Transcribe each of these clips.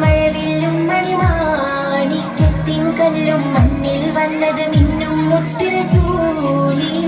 മഴവില്ലും മണിമാണിക്യത്തിൻ കല്ലും മണ്ണിൽ വന്നത് മിന്നും മുത്തിര സൂലിന പൊന്നും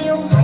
tenho